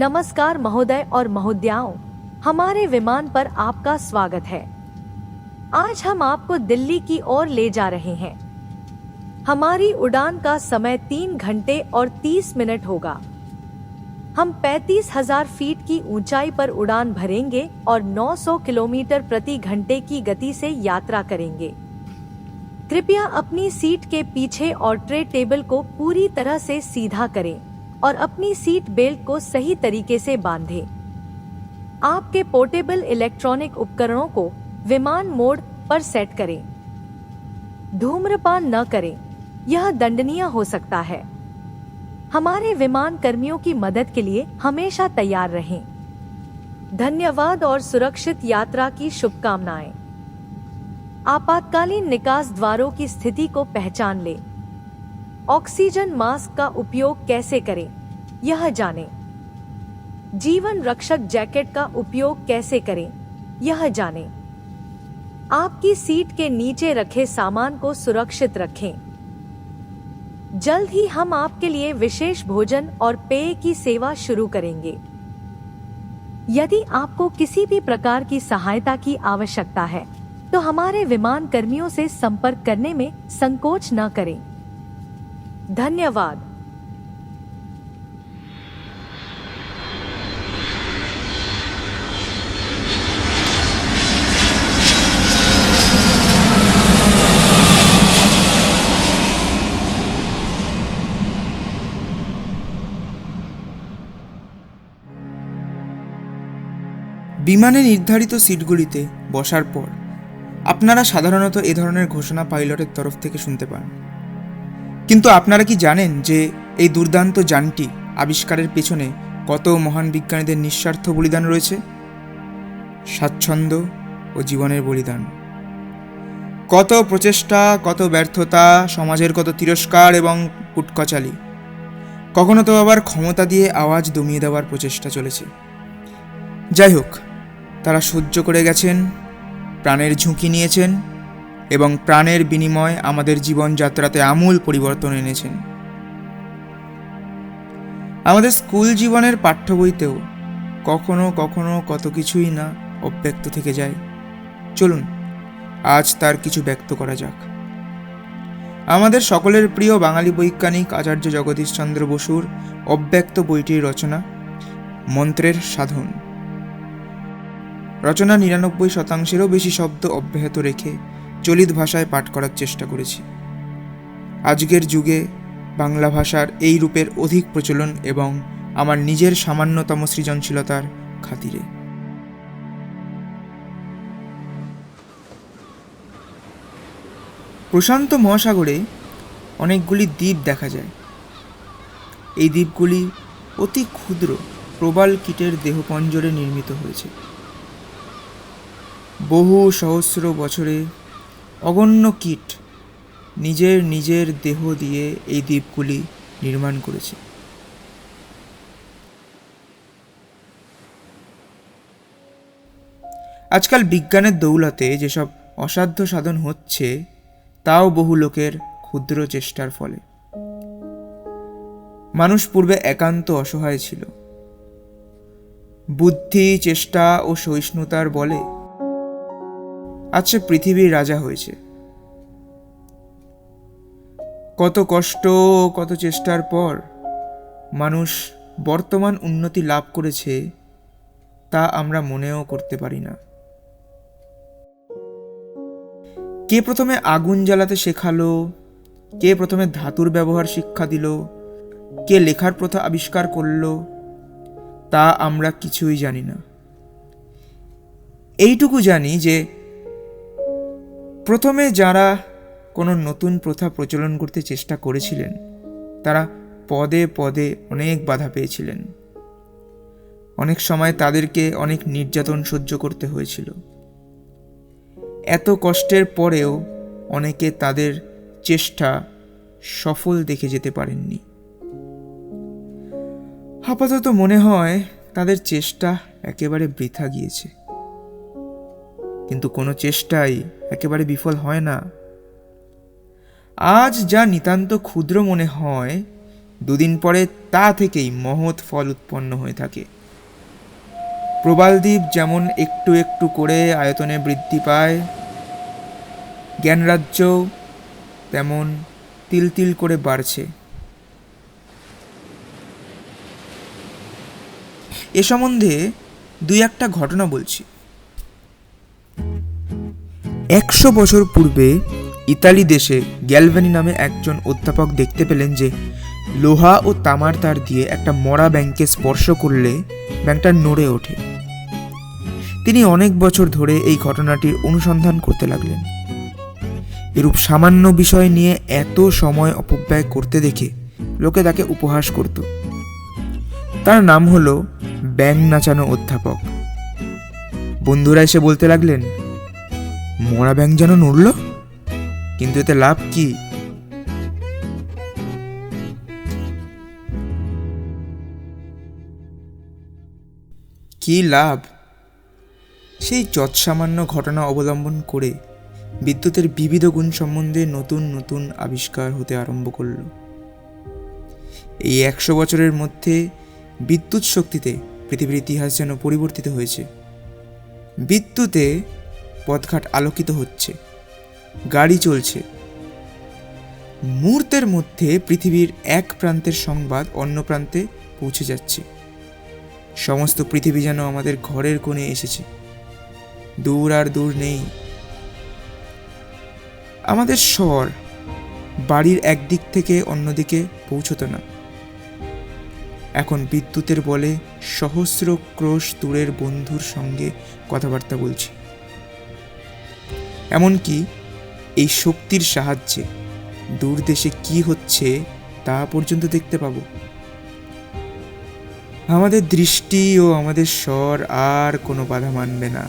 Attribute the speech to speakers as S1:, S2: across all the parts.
S1: नमस्कार महोदय और महोदयाओं, हमारे विमान पर आपका स्वागत है। आज हम आपको दिल्ली की ओर ले जा रहे हैं। हमारी उड़ान का समय तीन घंटे और तीस मिनट होगा। हम पैंतीस हज़ार फीट की ऊंचाई पर उड़ान भरेंगे और 900 किलोमीटर प्रति घंटे की गति से यात्रा करेंगे। कृपया अपनी सीट के पीछे और ट्रे टेबल को पूरी तरह से सीधा करें। और अपनी सीट बेल्ट को सही तरीके से बांधें। आपके पोर्टेबल इलेक्ट्रॉनिक उपकरणों को विमान मोड पर सेट करें। धूम्रपान न करें, यह दंडनीय हो सकता है। हमारे विमान कर्मियों की मदद के लिए हमेशा तैयार रहें। धन्यवाद और सुरक्षित यात्रा की शुभकामनाएँ। आपातकालीन निकास द्वारों की स्थिति को पहचान लें। ऑक्सीजन मास्क का उपयोग कैसे करें? यह जानें। जीवन रक्षक जैकेट का उपयोग कैसे करें? यह जानें। आपकी सीट के नीचे रखे सामान को सुरक्षित रखें। जल्द ही हम आपके लिए विशेष भोजन और पेय की सेवा शुरू करेंगे। यदि आपको किसी भी प्रकार की सहायता की आवश्यकता है तो हमारे विमान कर्मियों से संपर्क करने में संकोच न करें। धन्यवाद
S2: বিমানে নির্ধারিত সিটগুলিতে বসার পর আপনারা সাধারণত এ ধরনের ঘোষণা পাইলটের তরফ থেকে শুনতে পান কিন্তু আপনারা কি জানেন যে এই দুর্দান্ত যানটি আবিষ্কারের পেছনে কত মহান বিজ্ঞানীদের নিঃস্বার্থ বলিদান রয়েছে? স্বাচ্ছন্দ্য ও জীবনের বলিদান। কত প্রচেষ্টা, কত ব্যর্থতা, সমাজের কত তিরস্কার এবং কুটকচালি। কখনো তো আবার ক্ষমতা দিয়ে আওয়াজ দমিয়ে দেওয়ার প্রচেষ্টা চলেছে। যাই হোক, তারা সহ্য করে গেছেন, প্রাণের ঝুঁকি নিয়েছেন এবং প্রাণের বিনিময়ে আমাদের জীবনযাত্রাতে আমূল পরিবর্তন এনেছেন। আমাদের স্কুল জীবনের পাঠ্য বইতেও কখনো কখনো কত কিছুই না অব্যক্ত থেকে যায়। চলুন, আজ তার কিছু ব্যক্ত করা যাক। আমাদের সকলের প্রিয় বাঙালি বৈজ্ঞানিক আচার্য জগদীশচন্দ্র বসুর অব্যক্ত বইটির রচনা, মন্ত্রের সাধন। রচনা নিরানব্বই শতাংশেরও বেশি শব্দ অব্যাহত রেখে চলিত ভাষায় পাঠ করার চেষ্টা করেছি। আজকের যুগে বাংলা ভাষার এই রূপের অধিক প্রচলন এবং আমার নিজের সামান্যতম সৃজনশীলতার খাতিরে। প্রশান্ত মহাসাগরে অনেকগুলি দ্বীপ দেখা যায়। এই দ্বীপগুলি অতি ক্ষুদ্র, প্রবাল কীটের দেহপঞ্জরে নির্মিত হয়েছে। বহু সহস্র বছরে অগণ্য কীট নিজের নিজের দেহ দিয়ে এই দ্বীপগুলি নির্মাণ করেছে। আজকাল বিজ্ঞানের দৌলতে যেসব অসাধ্য সাধন হচ্ছে, তাও বহু লোকের ক্ষুদ্র চেষ্টার ফলে। মানুষ পূর্বে একান্ত অসহায় ছিল। বুদ্ধি, চেষ্টা ও সহিষ্ণুতার বলে আজ সে পৃথিবীর রাজা হয়েছে। কত কষ্ট, কত চেষ্টার পর মানুষ বর্তমান উন্নতি লাভ করেছে, তা আমরা মনেও করতে পারি না। কে প্রথমে আগুন জ্বালাতে শেখালো? কে প্রথমে ধাতুর ব্যবহার শিক্ষা দিল? কে লেখার প্রথা আবিষ্কার করল? তা আমরা কিছুই জানি না। এইটুকু জানি যে প্রথমে যারা কোনো নতুন প্রথা প্রচলন করতে চেষ্টা করেছিলেন, তারা পদে পদে অনেক বাধা পেয়েছিলেন। অনেক সময় তাদেরকে অনেক নির্যাতন সহ্য করতে হয়েছিল। এত কষ্টের পরেও অনেকে তাদের চেষ্টা সফল দেখে যেতে পারেননি। আপাতত মনে হয় তাদের চেষ্টা একেবারে বৃথা গিয়েছে। কিন্তু কোনো চেষ্টাই একেবারে বিফল হয় না। আজ যা নিতান্ত ক্ষুদ্র মনে হয়, দুদিন পরে তা থেকেই মহৎ ফল উৎপন্ন হয়ে থাকে। প্রবালদ্বীপ যেমন একটু একটু করে আয়তনে বৃদ্ধি পায়, জ্ঞানরাজ্য তেমন তিল তিল করে বাড়ছে। এ সম্বন্ধে দুই একটা ঘটনা বলছি। একশো বছর পূর্বে ইতালি দেশে গ্যালভানি নামে একজন অধ্যাপক দেখতে পেলেন যে, লোহা ও তামার তার দিয়ে একটা মরা ব্যাংকে স্পর্শ করলে ব্যাংকটা নড়ে ওঠে। তিনি অনেক বছর ধরে এই ঘটনাটির অনুসন্ধান করতে লাগলেন। এরূপ সামান্য বিষয় নিয়ে এত সময় অপব্যয় করতে দেখে লোকে তাকে উপহাস করত। তার নাম হলো ব্যাং নাচানো অধ্যাপক। বন্ধুরা এসে বলতে লাগলেন মরা ব্যাং যেন নড়ল? কিন্তু এতে লাভ কি? কি লাভ? সেই যৎসামান্য ঘটনা অবলম্বন করে বিদ্যুতের বিবিধ গুণ সম্বন্ধে নতুন নতুন আবিষ্কার হতে আরম্ভ করল। এই একশো বছরের মধ্যে বিদ্যুৎ শক্তিতে পৃথিবীর ইতিহাস যেন পরিবর্তিত হয়েছে। বিদ্যুতে পথঘাট আলোকিত হচ্ছে। গাড়ি চলছে। মুহূর্তের মধ্যে পৃথিবীর এক প্রান্তের সংবাদ অন্য প্রান্তে পৌঁছে যাচ্ছে। সমস্ত পৃথিবী যেন আমাদের ঘরের কোণে এসেছে। দূর আর দূর নেই। আমাদের স্বর বাড়ির একদিক থেকে অন্যদিকে পৌঁছতো না। এখন বিদ্যুতের বলে সহস্র ক্রোশ দূরের বন্ধুর সঙ্গে কথাবার্তা বলছি। এমনকি এই শক্তির সাহায্যে দূর দেশে কি হচ্ছে তা পর্যন্ত দেখতে পাবো। আমাদের দৃষ্টি ও আমাদের স্বর আর কোনো বাধা মানবে না।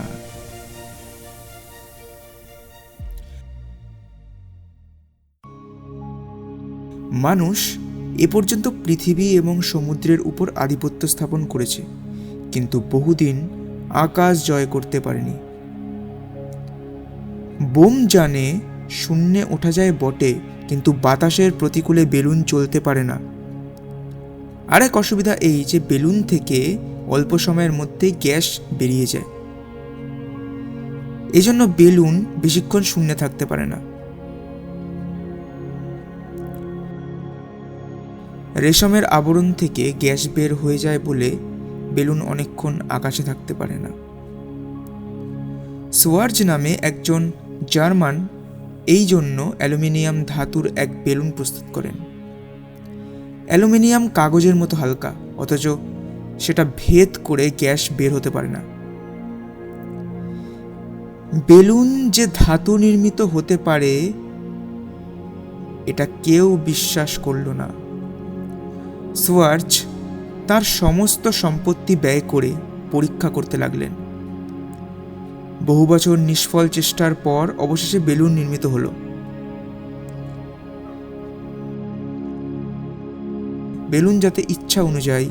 S2: মানুষ এ পর্যন্ত পৃথিবী এবং সমুদ্রের উপর আধিপত্য স্থাপন করেছে, কিন্তু বহুদিন আকাশ জয় করতে পারেনি। বোম জানে শূন্যে ওঠা যায় বটে, কিন্তু বাতাসের প্রতিকূলে বেলুন চলতে পারে না। আরেক অসুবিধা এই যে বেলুন থেকে অল্প সময়ের মধ্যে গ্যাস বেরিয়ে যায়। এজন্য বেলুন বেশিক্ষণ শূন্যে থাকতে পারে না। রেশমের আবরণ থেকে গ্যাস বের হয়ে যায় বলে বেলুন অনেকক্ষণ আকাশে থাকতে পারে না। সোয়ার্জ নামে একজন জার্মান এই জন্য অ্যালুমিনিয়াম ধাতুর এক বেলুন প্রস্তুত করেন। অ্যালুমিনিয়াম কাগজের মতো হালকা, অথচ সেটা ভেদ করে গ্যাস বের হতে পারে না। বেলুন যে ধাতু নির্মিত হতে পারে, এটা কেউ বিশ্বাস করল না। সোয়ার্চ তার সমস্ত সম্পত্তি ব্যয় করে পরীক্ষা করতে লাগলেন। বহু বছর নিষ্ফল চেষ্টার পর অবশেষে বেলুন নির্মিত হলো। বেলুন যাতে ইচ্ছা অনুযায়ী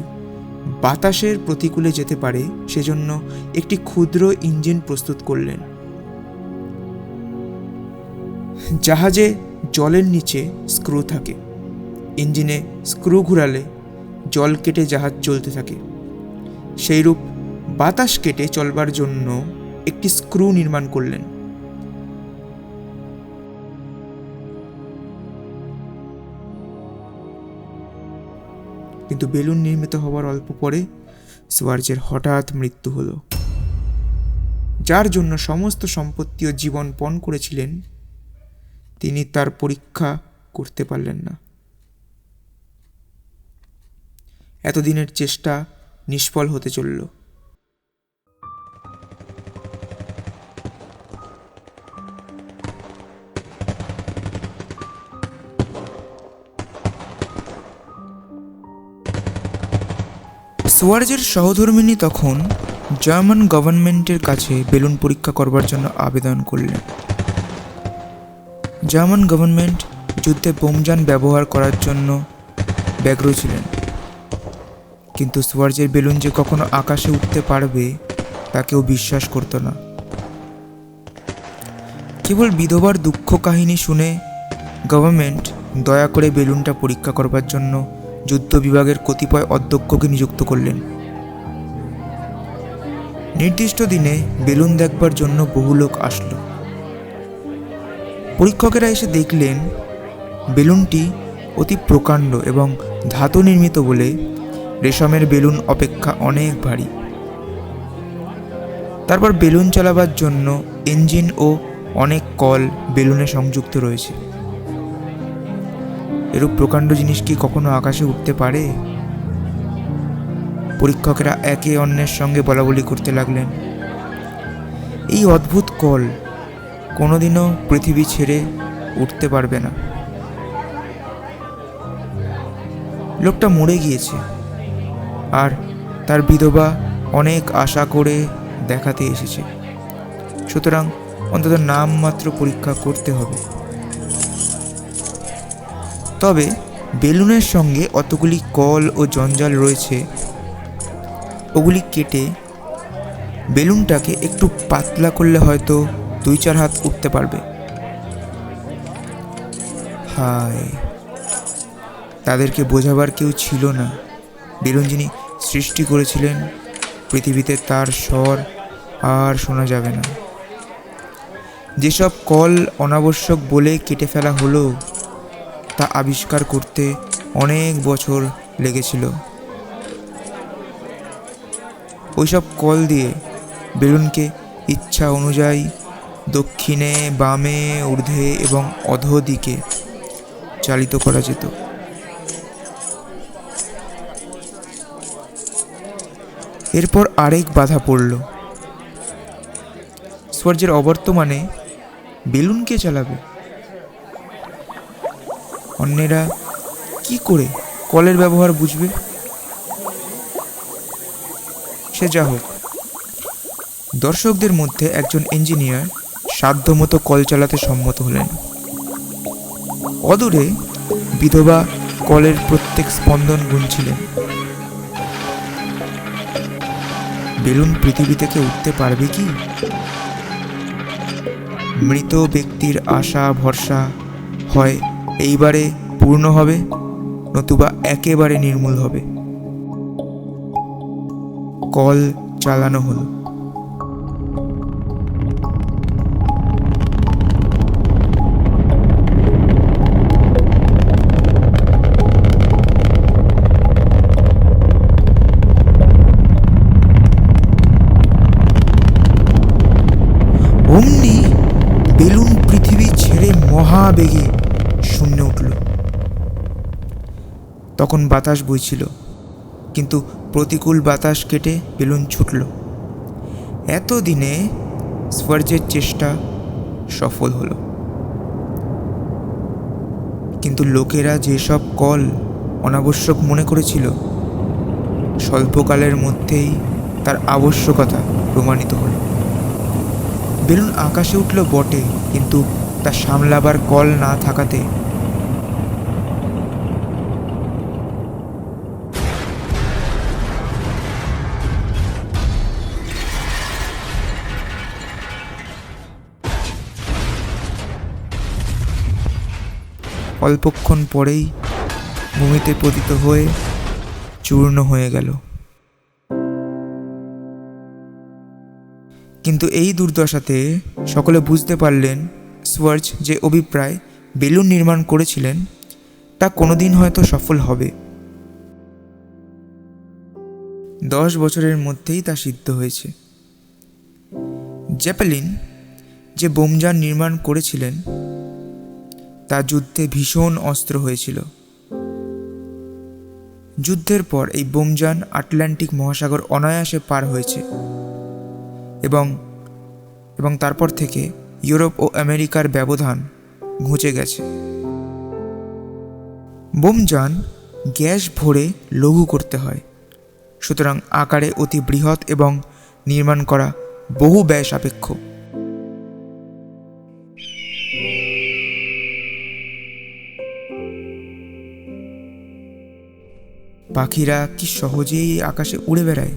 S2: বাতাসের প্রতিকূলে যেতে পারে, সেজন্য একটি ক্ষুদ্র ইঞ্জিন প্রস্তুত করলেন। জাহাজে জলের নিচে স্ক্রু থাকে। ইঞ্জিনে স্ক্রু ঘুরালে জল কেটে জাহাজ চলতে থাকে। সেইরূপ বাতাস কেটে চলবার জন্য একটি স্ক্রু নির্মাণ করলেন। কিন্তু বেলুন নির্মিত হওয়ার অল্প পরে সোয়ার্জের হঠাৎ মৃত্যু হলো। যার জন্য সমস্ত সম্পত্তি ও জীবন পণ করেছিলেন, তিনি তার পরীক্ষা করতে পারলেন না। এতদিনের চেষ্টা নিষ্ফল হতে চলল। সোয়ার্জের সহধর্মিনী তখন জার্মান গভর্নমেন্টের কাছে বেলুন পরীক্ষা করবার জন্য আবেদন করলেন। জার্মান গভর্নমেন্ট যুদ্ধে বোমযান ব্যবহার করার জন্য ব্যগ্র ছিলেন। কিন্তু সোয়ার্জের বেলুন যে কখনো আকাশে উঠতে পারবে, তা কেউ বিশ্বাস করতো না। কেবল বিধবার দুঃখ কাহিনী শুনে গভর্নমেন্ট দয়া করে বেলুনটা পরীক্ষা করবার জন্য যুদ্ধ বিভাগের কতিপয় অধ্যক্ষকে নিযুক্ত করলেন। নির্দিষ্ট দিনে বেলুন দেখবার জন্য বহু লোক আসলো। পরীক্ষকেরা এসে দেখলেন, বেলুনটি অতি প্রকাণ্ড এবং ধাতু নির্মিত বলে রেশমের বেলুন অপেক্ষা অনেক ভারী। তারপর বেলুন চালাবার জন্য ইঞ্জিন ও অনেক কল বেলুনে সংযুক্ত রয়েছে। এরূপ প্রকাণ্ড জিনিস কি কখনো আকাশে উঠতে পারে? পরীক্ষকেরা একে অন্যের সঙ্গে বলাবলি করতে লাগলেন। এই অদ্ভুত কল কোনোদিনও পৃথিবী ছেড়ে উঠতে পারবে না। লোকটা মরে গিয়েছে আর তার বিধবা অনেক আশা করে দেখাতে এসেছে। সুতরাং অন্তত নামমাত্র পরীক্ষা করতে হবে। তবে বেলুনের সঙ্গে অতগুলি কল ও জঞ্জাল রয়েছে। ওগুলি কেটে বেলুনটাকে একটু পাতলা করলে হয়তো দুই চার হাত উঠতে পারবে। হায়, তাদেরকে বোঝাবার কেউ ছিল না। বেলুন যিনি সৃষ্টি করেছিলেন, পৃথিবীতে তার স্বর আর শোনা যাবে না। যেসব কল অনাবশ্যক বলে কেটে ফেলা হলো তা আবিষ্কার করতে অনেক বছর লেগেছিল। ওইসব কল দিয়ে বেলুনকে ইচ্ছা অনুযায়ী দক্ষিণে, বামে, ঊর্ধ্বে এবং অধ দিকে চালিত করা যেত। এরপর আরেক বাধা পড়ল। স্বর্যের অবর্তমানে বেলুন কে চালাবে। অন্যেরা কি করে কলের ব্যবহার বুঝবে? সে যা হোক। দর্শকদের মধ্যে একজন ইঞ্জিনিয়ার সাধ্যমতো কল চালাতে সম্মত হলেন। অদূরে বিধবা কলের প্রত্যেক স্পন্দন গুনছিলেন। বেলুন পৃথিবী থেকে উঠতে পারবে কি? মৃত ব্যক্তির আশা ভরসা হয় এইবারে পূর্ণ হবে, নতুবা একেবারে নির্মূল হবে। কল চালানো হলো। অমনি বেলুন পৃথিবী ছেড়ে মহাবেগে শূন্যে উঠল তখন বাতাস বইছিল, কিন্তু প্রতিকূল বাতাস কেটে বেলুন ছুটল। এতদিনে স্বর্জের চেষ্টা সফল হলো। কিন্তু লোকেরা যেসব কল অনাবশ্যক মনে করেছিল, স্বল্পকালের মধ্যেই তার আবশ্যকতা প্রমাণিত হলো। বেলুন আকাশে উঠল বটে, কিন্তু তা সামলাবার কল না থাকাতে অল্পক্ষণ পরেই ভূমিতে পতিত হয়ে চূর্ণ হয়ে গেল। কিন্তু এই দুর্দশাতে সকলে বুঝতে পারলেন, সোয়ার্জ যে অভিপ্রায় বেলুন নির্মাণ করেছিলেন, তা কোনোদিন হয়তো সফল হবে। দশ বছরের মধ্যেই তা সিদ্ধ হয়েছে। জ্যাপেলিন যে বোমযান নির্মাণ করেছিলেন তা যুদ্ধে ভীষণ অস্ত্র হয়েছিল। যুদ্ধের পর এই বোমযান আটলান্টিক মহাসাগর অনায়াসে পার হয়েছে এবং এবং তারপর থেকে ইউরোপ ও আমেরিকার ব্যবধান ঘুচে গেছে। বোমযান গ্যাস ভরে লঘু করতে হয়, সুতরাং আকারে অতি বৃহৎ এবং নির্মাণ করা বহু ব্যয় সাপেক্ষ। পাখিরা কি সহজেই আকাশে উড়ে বেড়ায়?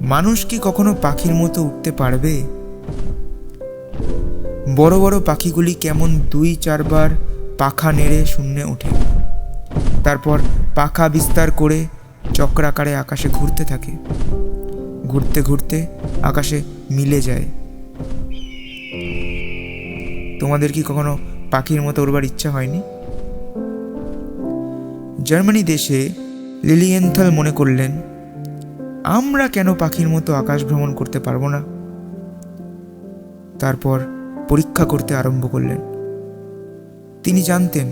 S2: মানুষ কি কখনো পাখির মতো উঠতে পারবে? বড় বড় পাখিগুলি কেমন দুই চারবার পাখা নেড়ে শূন্যে ওঠে। তারপর পাখা বিস্তার করে চক্রাকারে আকাশে ঘুরতে থাকে। ঘুরতে ঘুরতে আকাশে মিলে যায়। তোমাদের কি কখনো পাখির মতো উড়বার ইচ্ছা হয়নি? জার্মানি দেশে লিলিয়েন্থাল মনে করলেন, আমরা কেন পাখির মতো আকাশ ভ্রমণ করতে পারব না? তারপর পরীক্ষা করতে আরম্ভ করলেন। তিনি জানতেন,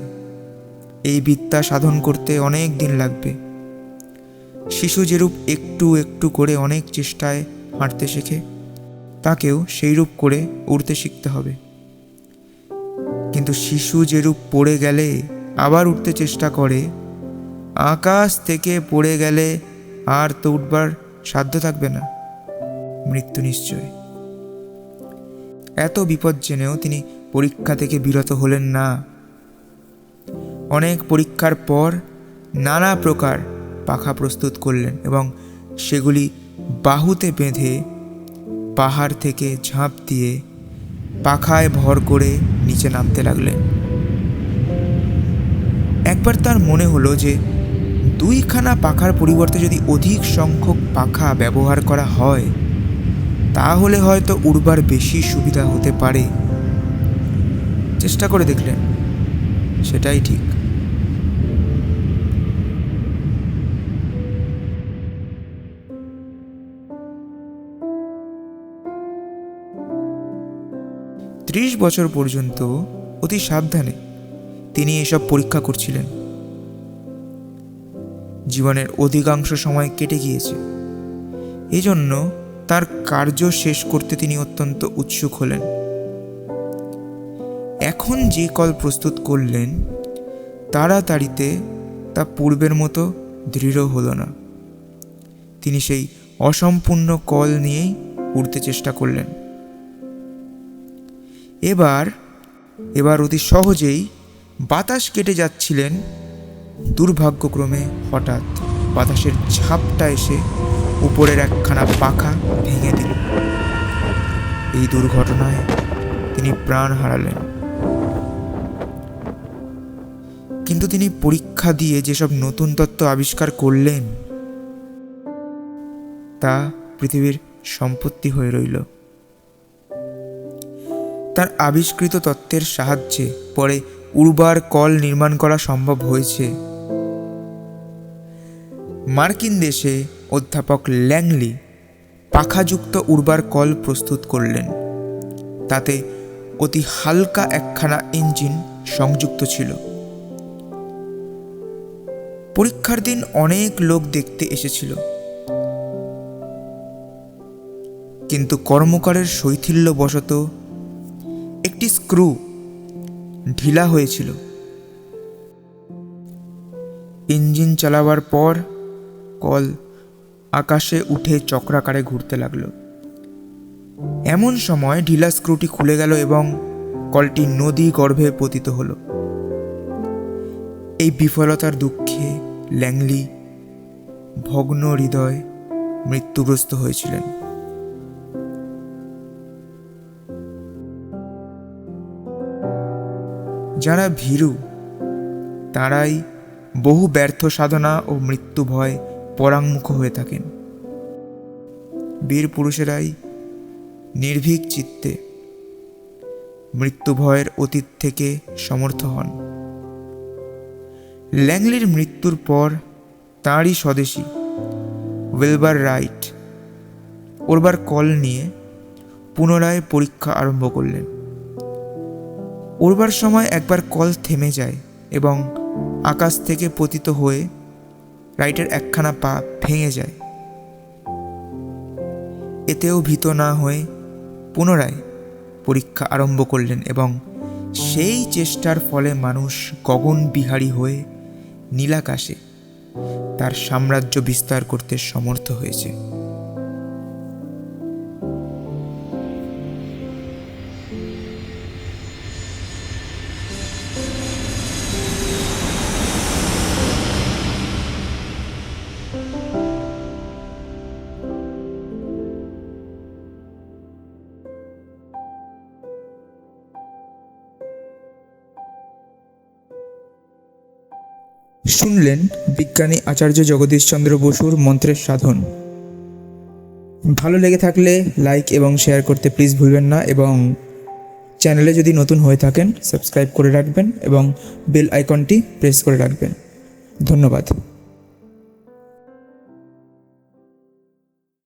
S2: এই বিদ্যা সাধন করতে অনেক দিন লাগবে। শিশু যেরূপ একটু একটু করে অনেক চেষ্টায় হাঁটতে শেখে, তাকেও সেইরূপ করে উড়তে শিখতে হবে। কিন্তু শিশু যেরূপ পড়ে গেলে আবার উঠতে চেষ্টা করে আকাশ থেকে পড়ে গেলে আর তো উঠবার সাধ্য থাকবে না। মৃত্যু নিশ্চয়। এত বিপদ জেনেও তিনি পরীক্ষা থেকে বিরত হলেন না। অনেক পরীক্ষার পর নানা প্রকার পাখা প্রস্তুত করলেন এবং সেগুলি বাহুতে বেঁধে পাহাড় থেকে ঝাঁপ দিয়ে পাখায় ভর করে নিচে নামতে লাগলেন। একবার তার মনে হলো যে দুইখানা পাখার পরিবর্তে যদি অধিক সংখ্যক পাখা ব্যবহার করা হয়, তাহলে হয়তো উড়বার বেশি সুবিধা হতে পারে। চেষ্টা করে দেখলেন, সেটাই ঠিক। ত্রিশ বছর পর্যন্ত অতি সাবধানে তিনি এসব পরীক্ষা করছিলেন। জীবনের অধিকাংশ সময় কেটে গিয়েছে। এজন্য তার কার্য শেষ করতে তিনি অত্যন্ত উৎসুক হলেন। এখন যে কল প্রস্তুত করলেন, তাড়াতাড়িতে তা পূর্বের মতো দৃঢ় হলো না। তিনি সেই অসম্পূর্ণ কল নিয়েই উড়তে চেষ্টা করলেন। এবার এবার অতি সহজেই বাতাস কেটে যাচ্ছিলেন দুর্ভাগ্যক্রমে হঠাৎ বাতাসের ঝাপটা এসে উপরের একখানা পাখা ভেঙে দিল। এই দুর্ঘটনায় তিনি প্রাণ হারালেন। কিন্তু তিনি পরীক্ষা দিয়ে যেসব নতুন তত্ত্ব আবিষ্কার করলেন, তা পৃথিবীর সম্পত্তি হয়ে রইল। তার আবিষ্কৃত তত্ত্বের সাহায্যে পরে উর্বার কল নির্মাণ করা সম্ভব হয়েছে। মার্কিন দেশে অধ্যাপক ল্যাংলি পাখাযুক্ত উর্বার কল প্রস্তুত করলেন। তাতে অতি হালকা একখানা ইঞ্জিন সংযুক্ত ছিল। পরীক্ষার দিন অনেক লোক দেখতে এসেছিল। কিন্তু কর্মকারের শৈথিল্যবশত একটি স্ক্রু ঢিলা হয়েছিল। ইঞ্জিন চালাবার পর কল আকাশে উঠে চক্রাকারে ঘুরতে লাগল। এমন সময় ঢিলা স্ক্রুটি খুলে গেল এবং কলটি নদী গর্ভে পতিত হলো। এই বিফলতার দুঃখে ল্যাংলি ভগ্ন হৃদয় মৃত্যুগ্রস্ত হয়েছিলেন। যারা ভীরু, তারাই বহু ব্যর্থ সাধনা ও মৃত্যু ভয় পরাঙ্মুখ হয়ে থাকেন। বীর পুরুষেরাই নির্ভীক চিত্তে মৃত্যু ভয়ের অতীত থেকে সমর্থ হন। ল্যাংলির মৃত্যুর পর তাঁরই স্বদেশী ওয়েলবার রাইট ওরবার কল নিয়ে পুনরায় পরীক্ষা আরম্ভ করলেন। উড়বার সময় একবার কল থেমে যায় এবং আকাশ থেকে পতিত হয়ে রাইটের একখানা পা ভেঙে যায়। এতেও ভীত না হয়ে পুনরায় পরীক্ষা আরম্ভ করলেন এবং সেই চেষ্টার ফলে মানুষ গগন বিহারী হয়ে নীলাকাশে তার সাম্রাজ্য বিস্তার করতে সমর্থ হয়েছে। শুনলেন বিজ্ঞানী আচার্য জগদীশচন্দ্র বসুর মন্ত্রের সাধন। ভালো লেগে থাকলে লাইক এবং শেয়ার করতে প্লিজ ভুলবেন না এবং চ্যানেলে যদি নতুন হয়ে থাকেন সাবস্ক্রাইব করে রাখবেন এবং বেল আইকনটি প্রেস করে রাখবেন। ধন্যবাদ।